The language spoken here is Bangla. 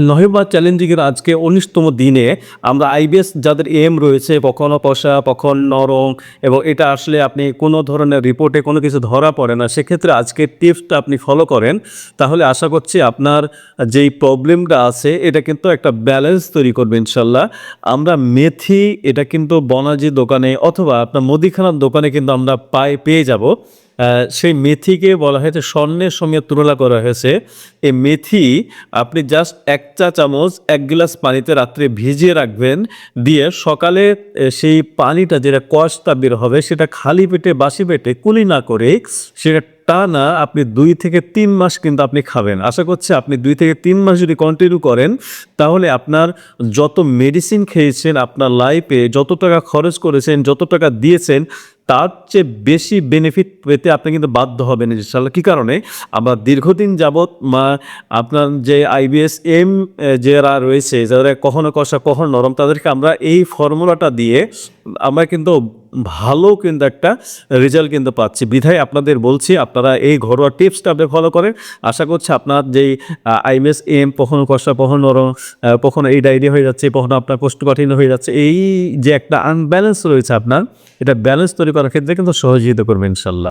নভেম্বর চ্যালেঞ্জিংয়ের আজকে উনিশতম দিনে আমরা আইবিএস যাদের এম রয়েছে কখনো কষা কখন নরম এবং এটা আসলে আপনি কোনো ধরনের রিপোর্টে কোনো কিছু ধরা পড়ে না, সেক্ষেত্রে আজকে টিপসটা আপনি ফলো করেন। তাহলে আশা করছি আপনার যেই প্রবলেমটা আছে, এটা কিন্তু একটা ব্যালেন্স তৈরি করবে ইনশাল্লাহ। আমরা মেথি, এটা কিন্তু বনাজি দোকানে অথবা আপনার মুদিখানার দোকানে কিন্তু আমরা পাই, পেয়ে যাব। সেই মেথিকে বলা হয়েছে, স্বর্ণের সঙ্গে তুলনা করা হয়েছে। এই মেথি আপনি জাস্ট এক চা চামচ, এক গ্লাস পানিতে রাত্রে ভিজিয়ে রাখবেন, দিয়ে সকালে সেই পানিটা যেটা কষটা বের হবে, সেটা খালি পেটে, বাসি পেটে কুলি না করে, সেটা টানা আপনি দুই থেকে তিন মাস কিন্তু আপনি খাবেন। আশা করছি আপনি দুই থেকে তিন মাস যদি কন্টিনিউ করেন, তাহলে আপনার যত মেডিসিন খেয়েছেন, আপনার লাইফে যত টাকা খরচ করেছেন, যত টাকা দিয়েছেন তার চেয়ে বেশি বেনিফিট পেতে আপনি কিন্তু বাধ্য হবেন ইনশাল্লাহ কী কারণে? আমরা দীর্ঘদিন যাবৎ আপনার যে আইবিএস এম যারা রয়েছে, যারা কখনো কষা, কখনো নরম, তাদেরকে আমরা এই ফর্মুলাটা দিয়ে আমরা কিন্তু ভালো কিন্তু একটা রেজাল্ট কিন্তু পাচ্ছি। বিধায় আপনাদের বলছি, আপনারা এই ঘরোয়া টিপসটা আপনি ফলো করেন। আশা করছি আপনার যেই আইবিএস এম কখনো কষা, কখনো নরম কখনো এই ডায়রিয়া হয়ে যাচ্ছে, কখনো আপনার কোষ্ঠকাঠিন্য হয়ে যাচ্ছে, এই যে একটা আনব্যালেন্স রয়েছে আপনার, এটা ব্যালেন্স তৈরি করার ক্ষেত্রে কিন্তু সহযোগিতা করবে ইনশাল্লাহ।